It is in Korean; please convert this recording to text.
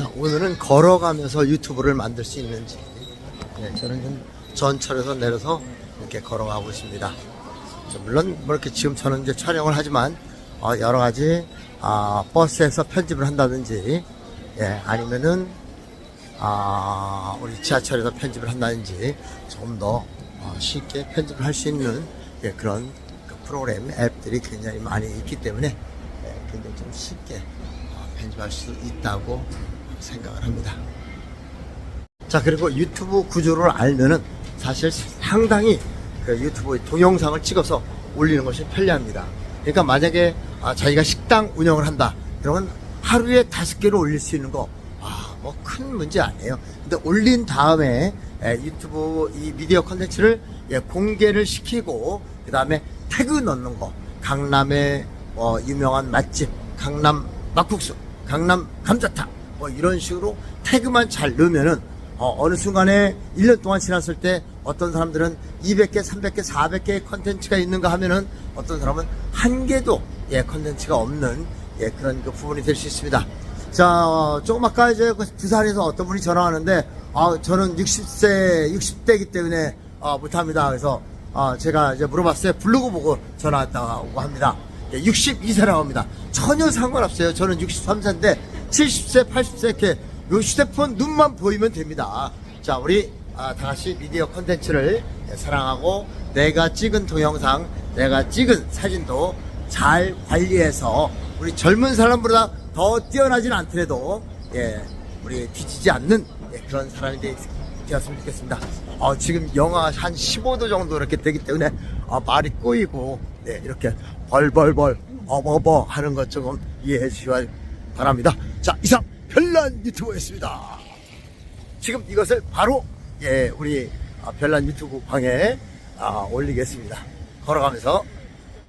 자, 오늘은 걸어가면서 유튜브를 만들 수 있는지. 네, 저는 좀 전철에서 내려서 이렇게 걸어가고 있습니다. 자, 물론 뭐 이렇게 지금 저는 이제 촬영을 하지만 어, 여러 가지 아, 버스에서 편집을 한다든지 예, 아니면은 아, 우리 지하철에서 편집을 한다든지 좀더 어, 쉽게 편집을 할 수 있는 예, 그런 그 프로그램 앱들이 굉장히 많이 있기 때문에 예, 굉장히 좀 쉽게 어, 편집할 수 있다고 생각을 합니다. 자 그리고 유튜브 구조를 알면은 사실 상당히 그 유튜브 동영상을 찍어서 올리는 것이 편리합니다. 그러니까 만약에 아, 자기가 식당 운영을 한다 그러면 하루에 다섯 개를 올릴 수 있는 거 아, 뭐 큰 문제 아니에요. 근데 올린 다음에 에, 유튜브 이 미디어 컨텐츠를 예, 공개를 시키고 그 다음에 태그 넣는 거 강남의 어, 유명한 맛집 강남 막국수 강남 감자탕 뭐 이런 식으로 태그만 잘 넣으면은 어, 느 순간에 1년 동안 지났을 때 어떤 사람들은 200개, 300개, 400개의 컨텐츠가 있는가 하면은 어떤 사람은 한 개도 예, 컨텐츠가 없는 예, 그런 그 부분이 될 수 있습니다. 자, 어, 조금 아까 이제 그 부산에서 어떤 분이 전화하는데 아, 저는 60세, 60대이기 때문에 아, 못합니다. 그래서 아, 제가 이제 물어봤어요. 블로그 보고 전화 왔다고 합니다. 62세라고 합니다. 전혀 상관없어요. 저는 63세인데 70세, 80세 이렇게 요 휴대폰 눈만 보이면 됩니다. 자, 우리 아, 다 같이 미디어 컨텐츠를 사랑하고 내가 찍은 동영상, 내가 찍은 사진도 잘 관리해서 우리 젊은 사람보다 더 뛰어나진 않더라도 예, 우리 뒤지지 않는 예, 그런 사람이 되, 되었으면 좋겠습니다. 어, 지금 영하 한 15도 정도 이렇게 되기 때문에 아, 말이 꼬이고 네, 이렇게 벌벌벌 어버버 하는 것 조금 이해해 주시기 바랍니다. 자, 이상 별난 유튜버였습니다. 지금 이것을 바로 예, 우리 아, 별난 유튜브 방에 아, 올리겠습니다. 걸어가면서